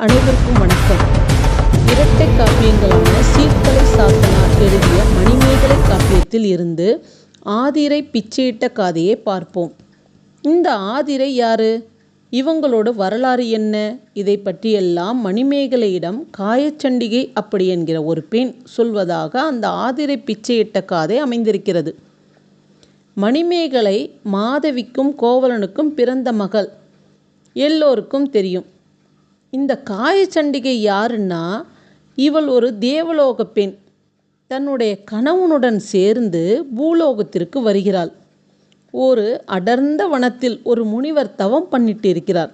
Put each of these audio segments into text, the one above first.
அனைவருக்கும் வணக்கம். இரட்டை காப்பியங்களான சீர்தலை சாத்தனார் எழுதிய மணிமேகலை காப்பியத்தில் இருந்து ஆதிரை பிச்சையிட்ட காதையை பார்ப்போம். இந்த ஆதிரை யாரு? இவங்களோட வரலாறு என்ன? இதை பற்றியெல்லாம் மணிமேகலையிடம் காயச்சண்டிகை அப்படி என்கிற ஒரு பெண் சொல்வதாக அந்த ஆதிரை பிச்சையிட்ட காதை அமைந்திருக்கிறது. மணிமேகலை மாதவிக்கும் கோவலனுக்கும் பிறந்த மகள். எல்லோருக்கும் தெரியும். இந்த காயச்சண்டிகை யாருன்னா இவள் ஒரு தேவலோக பெண். தன்னுடைய கணவனுடன் சேர்ந்து பூலோகத்திற்கு வருகிறாள். ஒரு அடர்ந்த வனத்தில் ஒரு முனிவர் தவம் பண்ணிட்டு இருக்கிறார்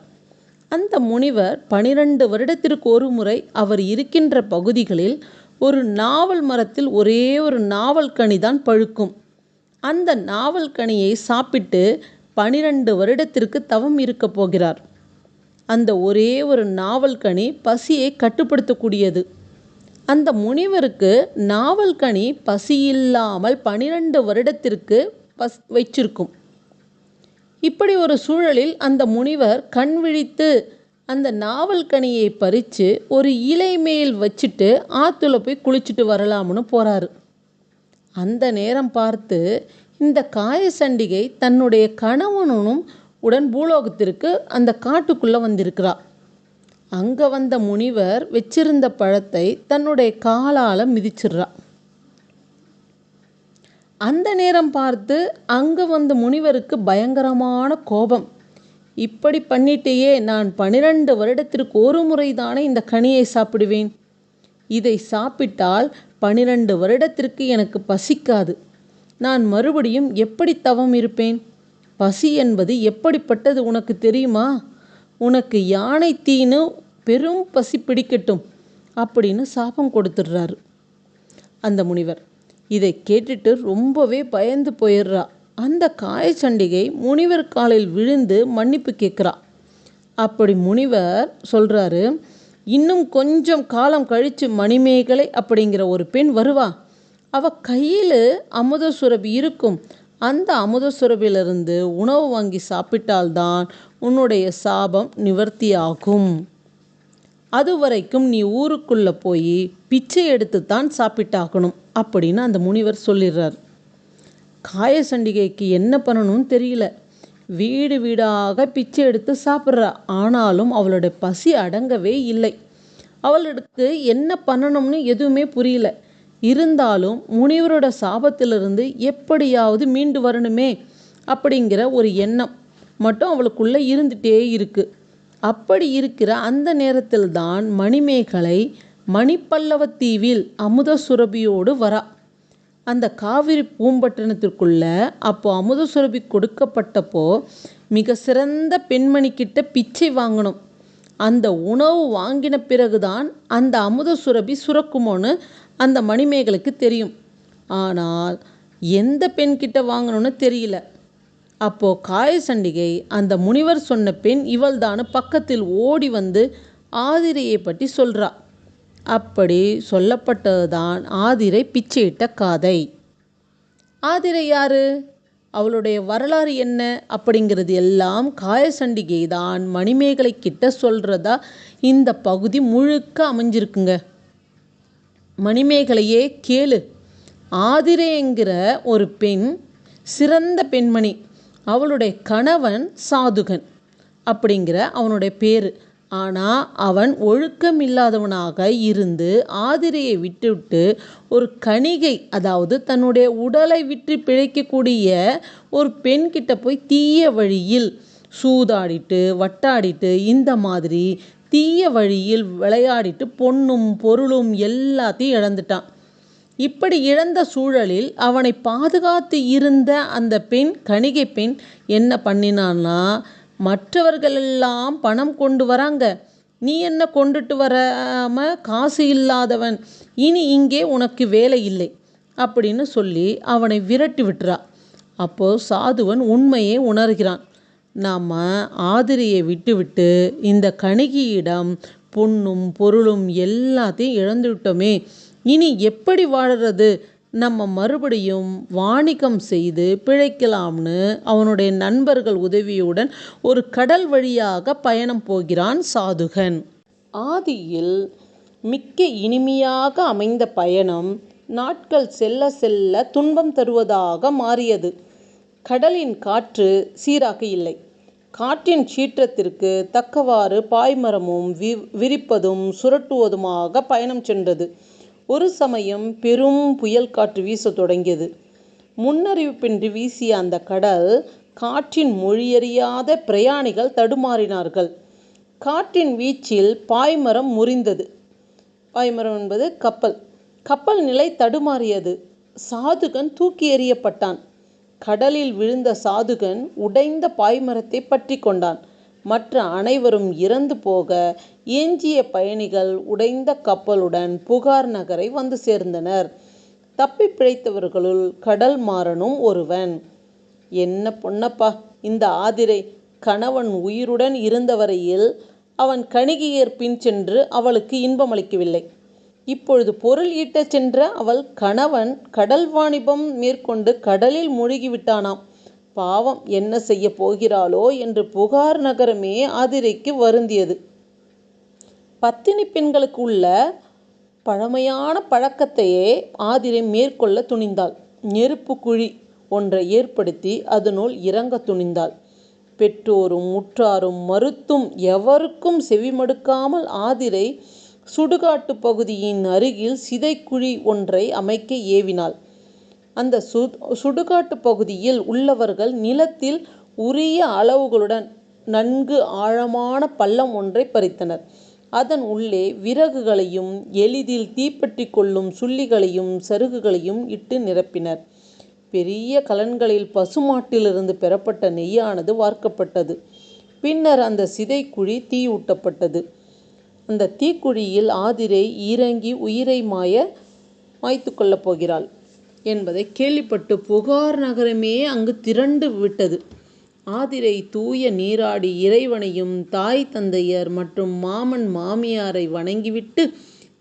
அந்த முனிவர் பனிரெண்டு வருடத்திற்கு ஒரு முறை அவர் இருக்கின்ற பகுதிகளில் ஒரு நாவல் மரத்தில் ஒரே ஒரு நாவல் கனிதான் பழுக்கும். அந்த நாவல் கனியை சாப்பிட்டு பனிரெண்டு வருடத்திற்கு தவம் இருக்கப் போகிறார். அந்த ஒரே ஒரு நாவல் கனி பசியை கட்டுப்படுத்தக்கூடியது. அந்த முனிவருக்கு நாவல் கனி பசியில்லாமல் பனிரெண்டு வருடத்திற்கு பஸ் வச்சிருக்கும். இப்படி ஒரு சூழலில் அந்த முனிவர் கண் விழித்து அந்த நாவல் கனியை பறித்து ஒரு இலை மேல் வச்சுட்டு ஆற்றுல போய் குளிச்சுட்டு வரலாம்னு போகிறாரு அந்த நேரம் பார்த்து இந்த காய சண்டிகை தன்னுடைய கணவனும் உடன் பூலோகத்திற்கு அந்த காட்டுக்குள்ளே வந்திருக்கிறா. அங்கே வந்த முனிவர் வச்சிருந்த பழத்தை தன்னுடைய காலால் மிதிச்சிடுறா. அந்த நேரம் பார்த்து அங்கே வந்த முனிவருக்கு பயங்கரமான கோபம். இப்படி பண்ணிட்டேயே நான் பனிரெண்டு வருடத்திற்கு ஒரு முறை தானே இந்த கனியை சாப்பிடுவேன். இதை சாப்பிட்டால் பனிரெண்டு வருடத்திற்கு எனக்கு பசிக்காது. நான் மறுபடியும் எப்படி தவம் இருப்பேன்? பசி என்பது எப்படிப்பட்டது உனக்கு தெரியுமா? உனக்கு யானை தீனு பெரும் பசி பிடிக்கட்டும் அப்படின்னு சாபம் கொடுத்துடுறாரு. அந்த முனிவர் இதை கேட்டுட்டு ரொம்பவே பயந்து போயிடுறா. அந்த காயச்சண்டிகை முனிவர் காலில் விழுந்து மன்னிப்பு கேட்குறா. அப்படி முனிவர் சொல்கிறாரு இன்னும் கொஞ்சம் காலம் கழித்து மணிமேகலை அப்படிங்கிற ஒரு பெண் வருவா. அவ கையில் அமுத சுரபி இருக்கும். அந்த அமுத சுரபிலிருந்து உணவு வாங்கி சாப்பிட்டால்தான் உன்னுடைய சாபம் நிவர்த்தியாகும். அது வரைக்கும் நீ ஊருக்குள்ளே போய் பிச்சை எடுத்து தான் சாப்பிட்டாக்கணும் அப்படின்னு அந்த முனிவர் சொல்லிடுறார். காயசண்டிகைக்கு என்ன பண்ணணும்னு தெரியல. வீடு வீடாக பிச்சை எடுத்து சாப்பிட்றா. ஆனாலும் அவளோட பசி அடங்கவே இல்லை. அவளுக்கு என்ன பண்ணணும்னு எதுவுமே புரியல. இருந்தாலும் முனிவரோட சாபத்திலிருந்து எப்படியாவது மீண்டு வரணுமே அப்படிங்கிற ஒரு எண்ணம் மட்டும் அவளுக்குள்ளே இருந்துகிட்டே இருக்குது அப்படி இருக்கிற அந்த நேரத்தில் தான் மணிமேகலை மணிப்பல்லவத்தீவில் அமுத சுரபியோடு வரா. அந்த காவிரி பூம்பட்டினத்திற்குள்ள அப்போ அமுத சுரபி கொடுக்கப்பட்டப்போ மிக சிறந்த பெண்மணிக்கிட்ட பிச்சை வாங்கணும். அந்த உணவு வாங்கின பிறகுதான் அந்த அமுத சுரபி சுரக்குமோன்னு அந்த மணிமேகலுக்கு தெரியும். ஆனால் எந்த பெண்கிட்ட வாங்கணும்னு தெரியல. அப்போது காயசண்டிகை அந்த முனிவர் சொன்ன பெண் இவள்தான்னு பக்கத்தில் ஓடி வந்து ஆதிரையை பற்றி சொல்கிறா அப்படி சொல்லப்பட்டதுதான் ஆதிரை பிச்சையிட்ட காதை. ஆதிரை யாரு? அவளுடைய வரலாறு என்ன? அப்படிங்கிறது எல்லாம் காயசண்டிகை தான் மணிமேகலை கிட்ட சொல்கிறதா இந்த பகுதி முழுக்க அமைஞ்சிருக்குங்க. மணிமேகலையே கேளு. ஆதிரைங்கிற ஒரு பெண் சிறந்த பெண்மணி அவளுடைய கணவன் சாதுகன் அப்படிங்கிற அவனுடைய பேர். ஆனால் அவன் ஒழுக்கம் இல்லாதவனாக இருந்து ஆதிரையை விட்டுவிட்டு ஒரு கணிகை அதாவது தன்னுடைய உடலை விற்று பிழைக்கக்கூடிய ஒரு பெண்கிட்ட போய் தீய வழியில் சூதாடிட்டு வட்டாடிட்டு இந்த மாதிரி தீய வழியில் விளையாடிட்டு பொண்ணும் பொருளும் எல்லாத்தையும் இழந்துட்டான். இப்படி இழந்த சூழலில் அவனை பாதுகாத்து இருந்த அந்த பெண் கணிகை பெண் என்ன பண்ணினான்னா மற்றவர்களெல்லாம் பணம் கொண்டு வராங்க. நீ என்ன கொண்டுட்டு வராம காசு இல்லாதவன். இனி இங்கே உனக்கு வேலை இல்லை. அப்படின்னு சொல்லி அவனை விரட்டி விட்டுறா. அப்போது சாதுவன் உண்மையை உணர்கிறான். நாம் ஆதிரியை விட்டுவிட்டு இந்த கணிகியிடம் பொண்ணும் பொருளும் எல்லாத்தையும் இழந்துவிட்டோமே இனி எப்படி வாழறது நம்ம மறுபடியும் வாணிகம் செய்து பிழைக்கலாம்னு அவனுடைய நண்பர்கள் உதவியுடன் ஒரு கடல் வழியாக பயணம் போகிறான் சாதுகன் ஆதியில் மிக்க இனிமையாக அமைந்த பயணம் நாட்கள் செல்ல செல்ல துன்பம் தருவதாக மாறியது. கடலின் காற்று சீராக இல்லை. காற்றின் சீற்றத்திற்கு தக்கவாறு பாய்மரமும் வி விரிப்பதும் சுரட்டுவதுமாக பயணம் சென்றது. ஒரு சமயம் பெரும் புயல் காற்று வீசத் தொடங்கியது. முன்னறிவிப்பின்றி வீசிய அந்த கடல் காற்றின் மொழியறியாத பிரயாணிகள் தடுமாறினார்கள். காற்றின் வீச்சில் பாய்மரம் முறிந்தது. பாய்மரம் என்பது கப்பல். கப்பல் நிலை தடுமாறியது. சாதுகன் தூக்கி எறியப்பட்டான். கடலில் விழுந்த சாதுகன் உடைந்த பாய்மரத்தைப் பற்றி கொண்டான். மற்ற அனைவரும் இறந்து போக எஞ்சிய பயணிகள் உடைந்த கப்பலுடன் புகார் நகரை வந்து சேர்ந்தனர். தப்பிப் பிழைத்தவர்களுள் கடல் மாறனும் ஒருவன். என்ன பொன்னப்பா இந்த ஆதிரை கணவன் உயிருடன் இருந்த வரையில் அவன் கணிகையர் பின் சென்று அவளுக்கு இன்பமளிக்கவில்லை. இப்பொழுது பொருள் ஈட்டச் சென்ற அவள் கணவன் கடல் வாணிபம் மேற்கொண்டு கடலில் முழுகிவிட்டானாம். பாவம் என்ன செய்யப் போகிறாளோ என்று புகார் நகரமே ஆதிரைக்கு வருந்தியது. பத்தினி பெண்களுக்கு உள்ள பழமையான பழக்கத்தையே ஆதிரை மேற்கொள்ள துணிந்தாள். நெருப்பு குழி ஒன்றை ஏற்படுத்தி அதனுள் இறங்க துணிந்தாள். பெற்றோரும் முற்றாரும் மறுத்தும் எவருக்கும் செவிமடுக்காமல் ஆதிரை சுடுகாட்டுப் பகுதியின் அருகில் சிதைக்குழி ஒன்றை அமைக்க ஏவினாள். அந்தச் சுடுகாட்டுப் பகுதியில் உள்ளவர்கள் நிலத்தில் உரிய அளவுகளுடன் நன்கு ஆழமான பள்ளம் ஒன்றைப் பறித்தனர். அதன் உள்ளே விறகுகளையும் எளிதில் தீப்பற்றிக் கொள்ளும் சுள்ளிகளையும் சருகுகளையும் இட்டு நிரப்பினர். பெரிய கலன்களில் பசுமாட்டிலிருந்து பெறப்பட்ட நெய்யானது வார்க்கப்பட்டது. பின்னர் அந்த சிதைக்குழி தீயூட்டப்பட்டது. அந்த தீக்குழியில் ஆதிரை இறங்கி உயிரை மாய்த்துக் கொள்ளப் போகிறாள் என்பதை கேள்விப்பட்டு புகார் நகரமே அங்கு திரண்டு விட்டது. ஆதிரை தூய நீராடி இறைவனையும் தாய் தந்தையர் மற்றும் மாமன் மாமியாரை வணங்கிவிட்டு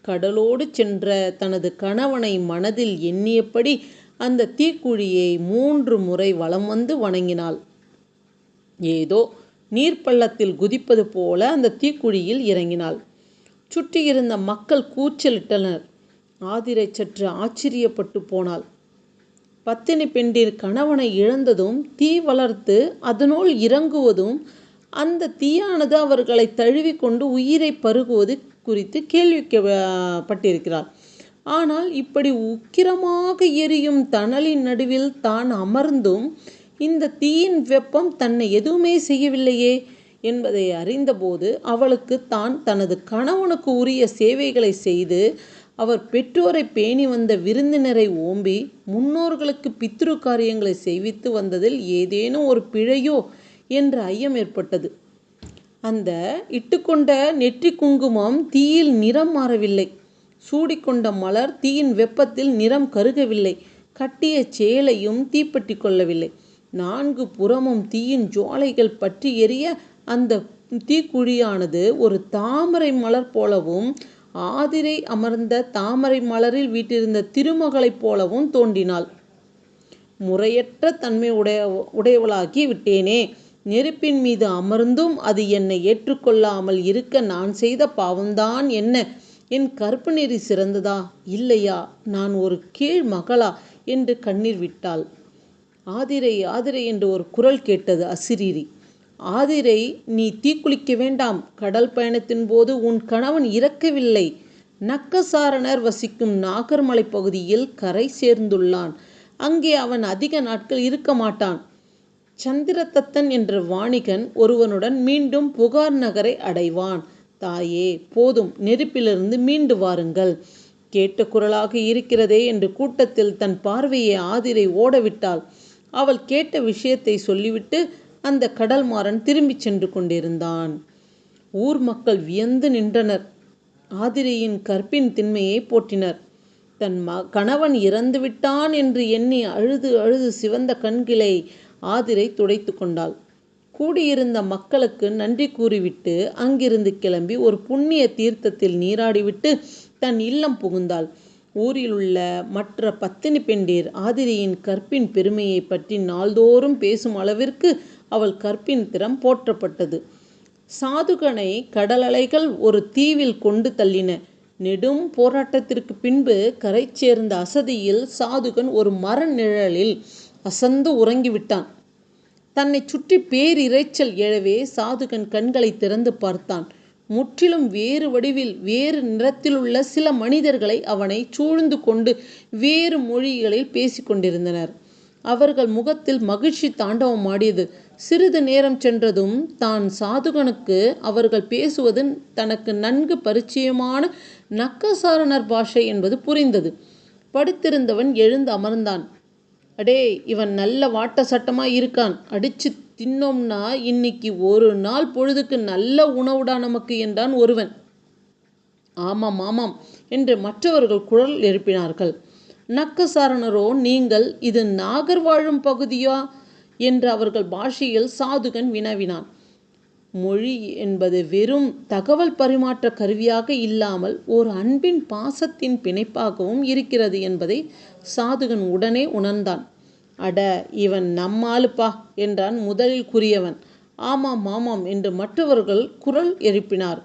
கடலோடு சென்ற தனது கணவனை மனதில் எண்ணியபடி அந்த தீக்குழியை மூன்று முறை வலம் வந்து வணங்கினாள். ஏதோ நீர்ப்பள்ளத்தில் குதிப்பது போல அந்த தீக்குழியில் இறங்கினாள். சுற்றியிருந்த மக்கள் கூச்சலிட்டனர். ஆதிரை சற்று ஆச்சரியப்பட்டு போனாள். பத்தினி பெண்டிர் கணவனை இழந்ததும் தீ வளர்த்து அதனுள் இறங்குவதும் அந்த தீயானது அவர்களை தழுவி கொண்டு உயிரை பருகுவது குறித்து கேள்விக்கப்பட்டிருக்கிறார் ஆனால் இப்படி உக்கிரமாக எரியும் தணலின் நடுவில் தான் அமர்ந்தும் இந்த தீயின் வெப்பம் தன்னை எதுவுமே செய்யவில்லையே என்பதை அறிந்தபோது அவளுக்கு தான் தனது கணவனுக்கு உரிய சேவைகளை செய்து அவர் பெற்றோரை பேணி வந்த விருந்தினரை ஓம்பி முன்னோர்களுக்கு பித்ரு காரியங்களை செய்வித்து வந்ததில் ஏதேனும் ஒரு பிழையோ என்ற ஐயம் ஏற்பட்டது. அந்த இட்டுக்கொண்ட நெற்றி குங்குமம் தீயில் நிறம் மாறவில்லை. சூடிக்கொண்ட மலர் தீயின் வெப்பத்தில் நிறம் கருகவில்லை. கட்டிய சேலையும் தீப்பட்டி கொள்ளவில்லை. நான்கு புறமும் தீயின் ஜுவாலைகள் பற்றி எரிய அந்த தீக்குழியானது ஒரு தாமரை மலர் போலவும் ஆதிரை அமர்ந்த தாமரை மலரில் வீட்டிருந்த திருமகளைப் போலவும் தோன்றினாள். முறையற்ற தன்மை உடைய உடையவளாகி விட்டேனே. நெருப்பின் மீது அமர்ந்தும் அது என்னை ஏற்றுக்கொள்ளாமல் இருக்க நான் செய்த பாவம்தான் என்ன? என் கற்பு நெறி சிறந்ததா? இல்லையா? நான் ஒரு கீழ் மகளா? என்று கண்ணீர் விட்டாள். ஆதிரை ஆதிரை என்று ஒரு குரல் கேட்டது அசிரீரி. ஆதிரை நீ தீக்குளிக்க வேண்டாம். கடல் பயணத்தின் போது உன் கணவன் இறக்கவில்லை. நக்கசாரணர் வசிக்கும் நாகர்மலை பகுதியில் கரை சேர்ந்துள்ளான். அங்கே அவன் அதிக நாட்கள் இருக்க மாட்டான். சந்திரதத்தன் என்ற வாணிகன் ஒருவனுடன் மீண்டும் புகார் நகரை அடைவான். தாயே போதும் நெருப்பிலிருந்து மீண்டு வாருங்கள். கேட்ட குரலாக இருக்கிறதே என்று கூட்டத்தில் தன் பார்வையை ஆதிரை ஓடவிட்டாள். அவள் கேட்ட விஷயத்தை சொல்லிவிட்டு அந்தக் கடல்மாறன் திரும்பிச் சென்று கொண்டிருந்தான். ஊர் மக்கள் வியந்து நின்றனர். ஆதிரியின் கற்பின் திண்மையைப் போற்றினர். தன் ம கணவன் இறந்துவிட்டான் என்று எண்ணி அழுது அழுது சிவந்த கண்களை ஆதிரை துடைத்து கொண்டாள். கூடியிருந்த மக்களுக்கு நன்றி கூறிவிட்டு அங்கிருந்து கிளம்பி ஒரு புண்ணிய தீர்த்தத்தில் நீராடிவிட்டு தன் இல்லம் புகுந்தாள். ஊரிலுள்ள மற்ற பத்தினி பெண்டிர் ஆதிரியின் கற்பின் பெருமையைப் பற்றி நாள்தோறும் பேசும் அளவிற்கு அவள் கற்பின் திறம் போற்றப்பட்டது. சாதுகனை கடலலைகள் ஒரு தீவில் கொண்டு தள்ளின. நெடும் போராட்டத்திற்கு பின்பு கரை சேர்ந்த அசதியில் சாதுகன் ஒரு மர நிழலில் அசந்து உறங்கிவிட்டான். தன்னை சுற்றி பேரிரைச்சல் எழவே சாதுகன் கண்களை திறந்து பார்த்தான். முற்றிலும் வேறு வடிவில் வேறு நிறத்திலுள்ள சில மனிதர்களை அவனை சூழ்ந்து கொண்டு வேறு மொழிகளில் பேசிக்கொண்டிருந்தனர் அவர்கள் முகத்தில் மகிழ்ச்சி தாண்டவம் ஆடியது. சிறிது நேரம் சென்றதும் தான் சாதுகனுக்கு அவர்கள் பேசுவது தனக்கு நன்கு பரிச்சயமான நக்கசாரணர் பாஷை என்பது புரிந்தது. படுத்திருந்தவன் எழுந்து அமர்ந்தான். அடே இவன் நல்ல வாட்ட சட்டமா இருக்கான். அடிச்சு தின்னோம்னா இன்னைக்கு ஒரு நாள் பொழுதுக்கு நல்ல உணவுடா நமக்கு என்றான் ஒருவன். ஆமாம் ஆமாம் என்று மற்றவர்கள் குரல் எழுப்பினார்கள். நக்கசாரணரோ நீங்கள் இது நாகர் வாழும் பகுதியா? என்று அவர்கள் பாஷையில் சாதுகன் வினவினான். மொழி என்பது வெறும் தகவல் பரிமாற்ற கருவியாக இல்லாமல் ஒரு அன்பின் பாசத்தின் பிணைப்பாகவும் இருக்கிறது என்பதை சாதுகன் உடனே உணர்ந்தான். அட இவன் நம்மாளுப்பா என்றான் முதலில் கூறியவன் ஆமாம் ஆமாம் என்று மற்றவர்கள் குரல் எழுப்பினார்.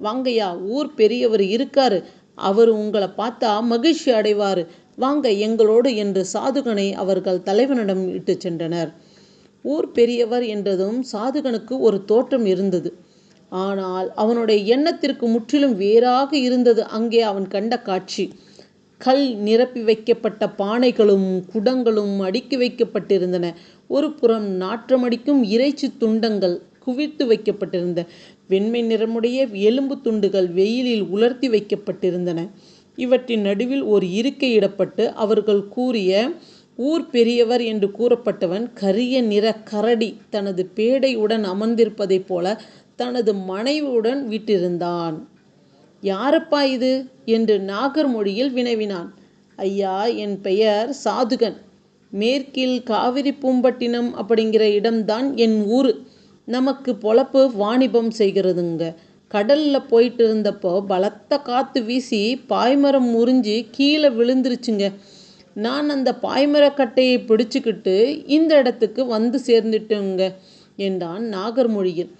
வாங்கய்யா ஊர் பெரியவர் இருக்காரு. அவர் உங்களை பார்த்தா மகிழ்ச்சி அடைவார். வாங்க எங்களோடு என்று சாதுகனை அவர்கள் தலைவனிடம் இட்டு சென்றனர். ஊர் பெரியவர் என்றதும் சாதுகனுக்கு ஒரு தோற்றம் இருந்தது. ஆனால் அவனுடைய எண்ணத்திற்கு முற்றிலும் வேறாக இருந்தது அங்கே அவன் கண்ட காட்சி. கல் நிரப்பி வைக்கப்பட்ட பானைகளும் குடங்களும் அடுக்கி வைக்கப்பட்டிருந்தன. ஒரு புறம் நாற்றமடிக்கும் இறைச்சி துண்டங்கள் குவித்து வைக்கப்பட்டிருந்த வெண்மை நிறமுடைய எலும்பு துண்டுகள் வெயிலில் உலர்த்தி வைக்கப்பட்டிருந்தன. இவற்றின் நடுவில் ஒரு இருக்கை இடப்பட்டு அவர்கள் கூறிய ஊர் பெரியவர் என்று கூறப்பட்டவன் கரிய நிற கரடி தனது பேடையுடன் அமர்ந்திருப்பதைப் போல தனது மனைவியுடன் வீட்டிருந்தான். யாரப்பா இது? என்று நாகர் மொழியில் வினவினான். ஐயா என் பெயர் சாதுகன். மேற்கில் காவிரி பூம்பட்டினம் அப்படிங்கிற இடம்தான் என் ஊர். நமக்கு பொழப்பு வாணிபம் செய்கிறதுங்க. கடலில் போயிட்டு இருந்தப்போ பலத்த காற்று வீசி பாய்மரம் முறிஞ்சு கீழே விழுந்துருச்சுங்க. நான் அந்த பாய்மரக்கட்டையை பிடிச்சிக்கிட்டு இந்த இடத்துக்கு வந்து சேர்ந்துட்டேங்க என்றான் நாகர்மொழியில்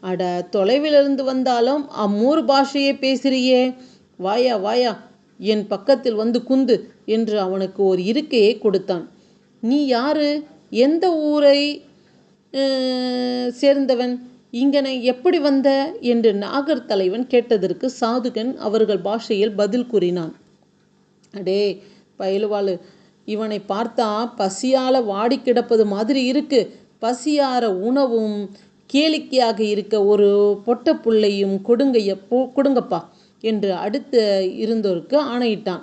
அட தொலைவிலிருந்து வந்தாலும் அம்மூர் பாஷையே பேசுறியே. வாயா வாயா என் பக்கத்தில் வந்து குந்து என்று அவனுக்கு ஒரு இருக்கையை கொடுத்தான். நீ யாரு? எந்த ஊரை சேர்ந்தவன்? இங்கனை எப்படி வந்த? என்று நாகர் தலைவன் கேட்டதற்கு சாதுகன் அவர்கள் பாஷையில் பதில் கூறினான். அடே பயலுவாளு இவனை பார்த்தா பசியால வாடி கிடப்பது மாதிரி இருக்கு. பசியார உணவும் கேளிக்கையாக இருக்க ஒரு பொட்ட புள்ளையும் கொடுங்கைய கொடுங்கப்பா என்று அடுத்து இருந்தோருக்கு ஆணையிட்டான்.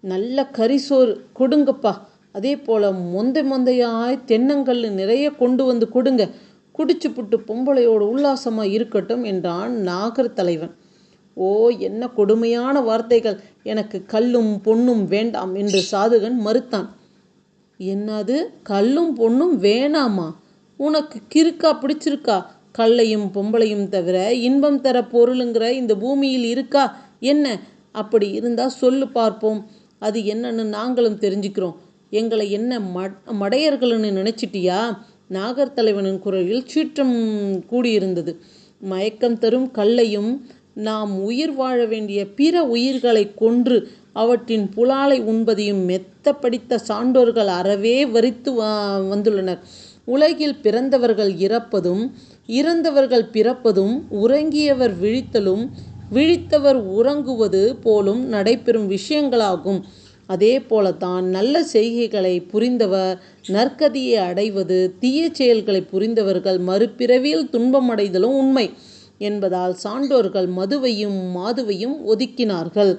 நல்ல கரிசோறு கொடுங்கப்பா. அதே போல் மொந்தை மொந்தையாய் தென்னங்கல் நிறைய கொண்டு வந்து கொடுங்க. குடிச்சு புட்டு பொம்பளையோட உல்லாசமாக இருக்கட்டும் என்றான் நாகர் தலைவன். ஓ என்ன கொடுமையான வார்த்தைகள். எனக்கு கல்லும் பொண்ணும் வேண்டாம் என்று சாதுகன் மறுத்தான். என்னது? கல்லும் பொண்ணும் வேணாமா? உனக்கு கிறுக்கா பிடிச்சிருக்கா? கல்லையும் பொம்பளையும் தவிர இன்பம் தர பொருளுங்கிற இந்த பூமியில் இருக்கா? என்ன? அப்படி இருந்தால் சொல்லு பார்ப்போம். அது என்னன்னு நாங்களும் தெரிஞ்சுக்கிறோம். எங்களை என்ன மடையர்கள்னு நினச்சிட்டியா? நாகர் தலைவனின் குரலில் சீற்றம் கூடியிருந்தது. மயக்கம் தரும் கல்லையும் நாம் உயிர் வாழ வேண்டிய பிற உயிர்களை கொன்று அவற்றின் புலாலை உண்பதையும் மெத்த படித்த சான்றோர்கள் அறவே வரித்து வந்துள்ளனர். உலகில் பிறந்தவர்கள் இறப்பதும் இறந்தவர்கள் பிறப்பதும் உறங்கியவர் விழித்தலும் விழித்தவர் உறங்குவது போலும் நடைபெறும் விஷயங்களாகும். அதே போலத்தான் நல்ல செய்கைகளை புரிந்தவர் நற்கதியை அடைவது தீய செயல்களை புரிந்தவர்கள் மறுபிறவியில் துன்பமடைதலும் உண்மை என்பதால் சான்றோர்கள் மதுவையும் மாதுவையும் ஒதுக்கினார்கள்.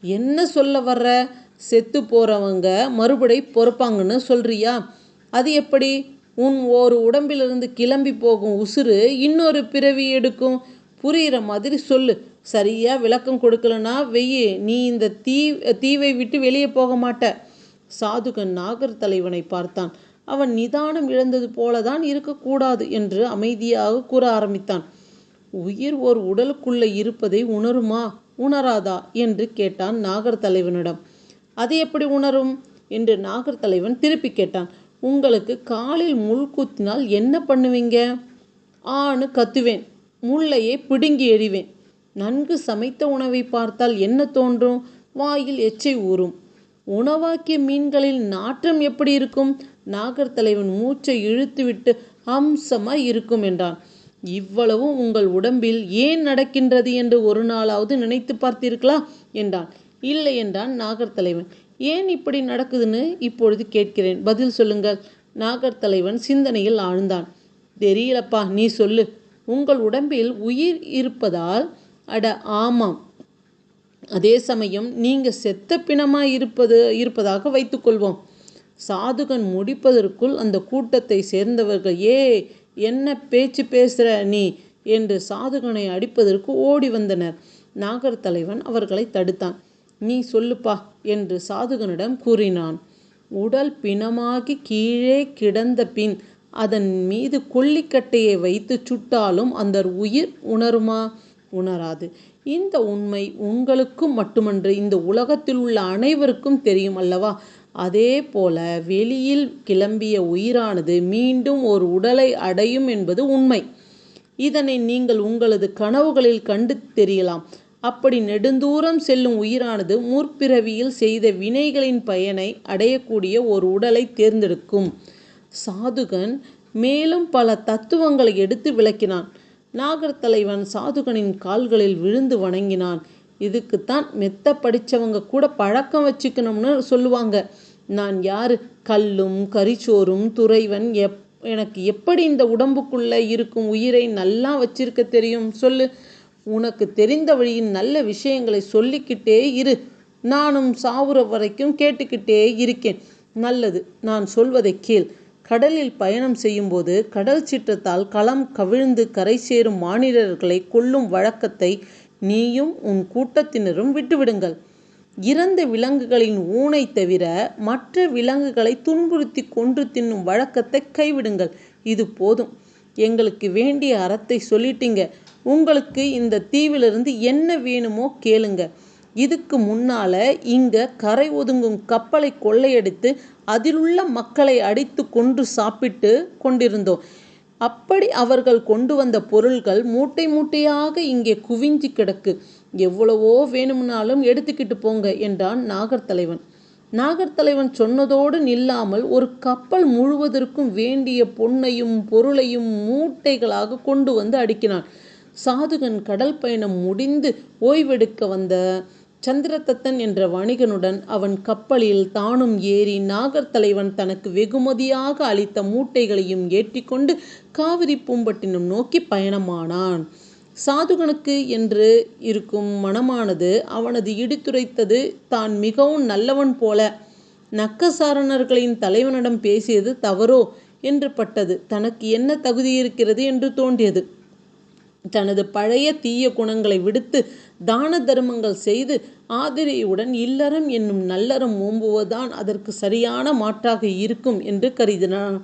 என்ன சொல்ல வர்ற? செத்து போகிறவங்க மறுபடி பொறுப்பாங்கன்னு சொல்றியா? அது எப்படி? உன் ஒரு உடம்பிலிருந்து கிளம்பி போகும் உசுறு இன்னொரு பிறவி எடுக்கும். புரிகிற மாதிரி சொல்லு. சரியாக விளக்கம் கொடுக்கலனா வெய்யி நீ இந்த தீ தீவை விட்டு வெளியே போக மாட்ட. சாதுகன் நாகர் தலைவனை பார்த்தான். அவன் நிதானம் இழந்தது போலதான் இருக்கக்கூடாது என்று அமைதியாக கூற ஆரம்பித்தான். உயிர் ஓர் உடலுக்குள்ளே இருப்பதை உணருமா? உணராதா? என்று கேட்டான் நாகர் தலைவனிடம். அது எப்படி உணரும்? என்று நாகர் தலைவன் திருப்பி கேட்டான். உங்களுக்கு காலில் முள் குத்தினால் என்ன பண்ணுவீங்க? ஆன்னு கத்துவேன். முள்ளையே பிடுங்கி எறிவேன். நன்கு சமைத்த உணவை பார்த்தால் என்ன தோன்றும்? வாயில் எச்சை ஊறும். உணவாக்கிய மீன்களில் நாற்றம் எப்படி இருக்கும்? நாகர் தலைவன் மூச்சை இழுத்துவிட்டு அம்சமாய் இருக்கும் என்றான். இவ்வளவும் உங்கள் உடம்பில் ஏன் நடக்கின்றது என்று ஒரு நாளாவது நினைத்து பார்த்தீர்களா என்றான். இல்லை என்றான் நாகர் தலைவன். ஏன் இப்படி நடக்குதுன்னு இப்பொழுது கேட்கிறேன். பதில் சொல்லுங்கள். நாகர் தலைவன் சிந்தனையில் ஆழ்ந்தான். தெரியலப்பா நீ சொல்லு. உங்கள் உடம்பில் உயிர் இருப்பதால் அட ஆமாம். அதே சமயம் நீங்க செத்த பிணமா இருப்பது இருப்பதாக வைத்துக்கொள்வோம். சாதுகன் முடிப்பதற்குள் அந்த கூட்டத்தை சேர்ந்தவர்கள் ஏ என்ன பேச்சு பேசுற நீ? என்று சாதுகனை அடிப்பதற்கு ஓடி வந்தனர். நாகர் தலைவன் அவர்களை தடுத்தான். நீ சொல்லுப்பா என்று சாதுகனிடம் கூறினான். உடல் பிணமாகி கீழே கிடந்த பின் அதன் மீது கொல்லிக்கட்டையை வைத்து சுட்டாலும் அந்த உயிர் உணருமா? உணராது. இந்த உண்மை உங்களுக்கும் மட்டுமன்று இந்த உலகத்தில் உள்ள அனைவருக்கும் தெரியும் அல்லவா? அதே போல வெளியில் கிளம்பிய உயிரானது மீண்டும் ஒரு உடலை அடையும் என்பது உண்மை. இதனை நீங்கள் உங்களது கனவுகளில் கண்டு தெரியலாம். அப்படி நெடுந்தூரம் செல்லும் உயிரானது முற்பிறவியில் செய்த வினைகளின் பயனை அடையக்கூடிய ஒரு உடலை தேர்ந்தெடுக்கும். சாதுகன் மேலும் பல தத்துவங்களை எடுத்து விளக்கினான். நாகர் தலைவன் சாதுகனின் கால்களில் விழுந்து வணங்கினான். இதுக்குத்தான் மெத்த படித்தவங்க கூட பழக்கம் வச்சுக்கணும்னு சொல்லுவாங்க. நான் யார்? கல்லும் கரிச்சோறும் துறைவன் எப் எனக்கு எப்படி இந்த உடம்புக்குள்ளே இருக்கும் உயிரை நல்லா வச்சிருக்க தெரியும்? சொல்லு. உனக்கு தெரிந்த வழியின் நல்ல விஷயங்களை சொல்லிக்கிட்டே இரு. நானும் சாவுற வரைக்கும் கேட்டுக்கிட்டே இருக்கேன். நல்லது நான் சொல்வதை கேள். கடலில் பயணம் செய்யும்போது கடல் சீற்றத்தால் களம் கவிழ்ந்து கரை சேரும் மாநிலர்களை கொல்லும் வழக்கத்தை நீயும் உன் கூட்டத்தினரும் விட்டுவிடுங்கள். இறந்த விலங்குகளின் ஊனை தவிர மற்ற விலங்குகளை துன்புறுத்தி கொன்று தின்னும் வழக்கத்தை கைவிடுங்கள். இது போதும். எங்களுக்கு வேண்டிய அறத்தை சொல்லிட்டீங்க. உங்களுக்கு இந்த தீவிலிருந்து என்ன வேணுமோ கேளுங்க. இதுக்கு முன்னால இங்க கரை ஒதுங்கும் கப்பலை கொள்ளையடித்து அதிலுள்ள மக்களை அடித்து கொன்று சாப்பிட்டு கொண்டிருந்தோம். அப்படி அவர்கள் கொண்டு வந்த பொருள்கள் மூட்டை மூட்டையாக இங்கே குவிஞ்சு கிடக்கு. எவ்வளவோ வேணும்னாலும் எடுத்துக்கிட்டு போங்க என்றான் நாகர்தலைவன். நாகர்தலைவன் சொன்னதோடு நில்லாமல் ஒரு கப்பல் முழுவதற்கும் வேண்டிய பொன்னையும் பொருளையும் மூட்டைகளாக கொண்டு வந்து அடுக்கினான். சாதுகன் கடல் பயணம் முடிந்து ஓய்வெடுக்க வந்த சந்திரதத்தன் என்ற வணிகனுடன் அவன் கப்பலில் தானும் ஏறி நாகர் தலைவன் தனக்கு வெகுமதியாக அளித்த மூட்டைகளையும் ஏற்றிக்கொண்டு காவிரி பூம்பட்டினம் நோக்கி பயணமானான். சாதுகனுக்கு என்று இருக்கும் மனமானது அவனது இடித்துரைத்தது தான் மிகவும் நல்லவன் போல. நக்கசாரணர்களின் தலைவனிடம் பேசியது தவறோ? என்று பட்டது. தனக்கு என்ன தகுதி இருக்கிறது என்று தோன்றியது. தனது பழைய தீய குணங்களை விடுத்து தான தர்மங்கள் செய்து ஆதிரையுடன் இல்லறம் என்னும் நல்லறம் ஓம்புவதுதான் அதற்கு சரியான மாற்றாக இருக்கும் என்று கருதினான்.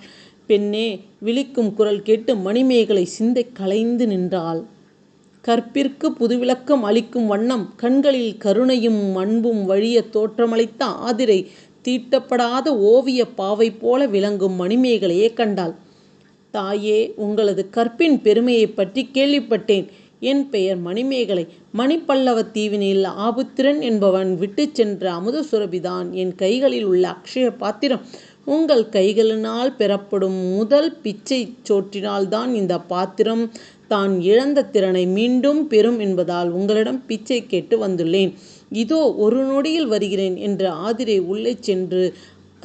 பெண்ணே விழிக்கும் குரல் கேட்டு மணிமேகலை சிந்தை கலைந்து நின்றாள். கற்பிற்கு புதுவிளக்கம் அளிக்கும் வண்ணம் கண்களில் கருணையும் அன்பும் வழிய தோற்றமளித்த ஆதிரை தீட்டப்படாத ஓவிய பாவை போல விளங்கும் மணிமேகலையே கண்டாள். தாயே உங்களது கற்பின் பெருமையை பற்றி கேள்விப்பட்டேன். என் பெயர் மணிமேகலை. மணிப்பல்லவ தீவினில் ஆபுத்திரன் என்பவன் விட்டு சென்ற அமுத சுரபிதான் என் கைகளில் உள்ள அக்ஷய பாத்திரம். உங்கள் கைகளினால் பெறப்படும் முதல் பிச்சை சோற்றினால்தான் இந்த பாத்திரம். தான் இழந்த திறனை மீண்டும் பெறும் என்பதால் உங்களிடம் பிச்சை கேட்டு வந்துள்ளேன். இதோ ஒரு நொடியில் வருகிறேன் என்று ஆதிரை உள்ளே சென்று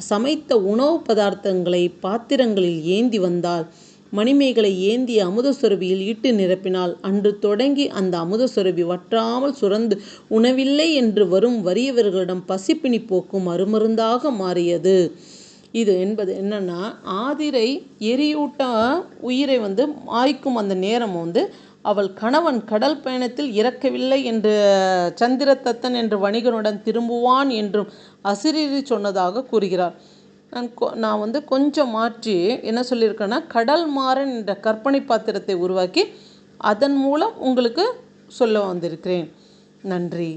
சமைத்த உணவு பதார்த்தங்களை பாத்திரங்களில் ஏந்தி வந்தாள். மணிமேகலை ஏந்திய அமுதசுரபியில் இட்டு நிரப்பினாள். அன்று தொடங்கி அந்த அமுதசுரபி வற்றாமல் சுரந்து உணவில்லை என்று வரும் வறியவர்களிடம் பசிப்பினி போக்கும் அருமருந்தாக மாறியது. இது என்பது என்னன்னா ஆதிரை எரியூட்ட உயிரை வந்து மாய்க்கும் அந்த நேரம் வந்து அவள் கணவன் கடல் பயணத்தில் இறக்கவில்லை என்று சந்திரதத்தன் என்று வணிகனுடன் திரும்புவான் என்றும் அசிரீரி சொன்னதாக கூறுகிறார். நான் நான் வந்து கொஞ்சம் மாற்றி என்ன சொல்லியிருக்கேன்னா கடல் மாறன் என்ற கற்பனை பாத்திரத்தை உருவாக்கி அதன் மூலம் உங்களுக்கு சொல்ல வந்திருக்கிறேன். நன்றி.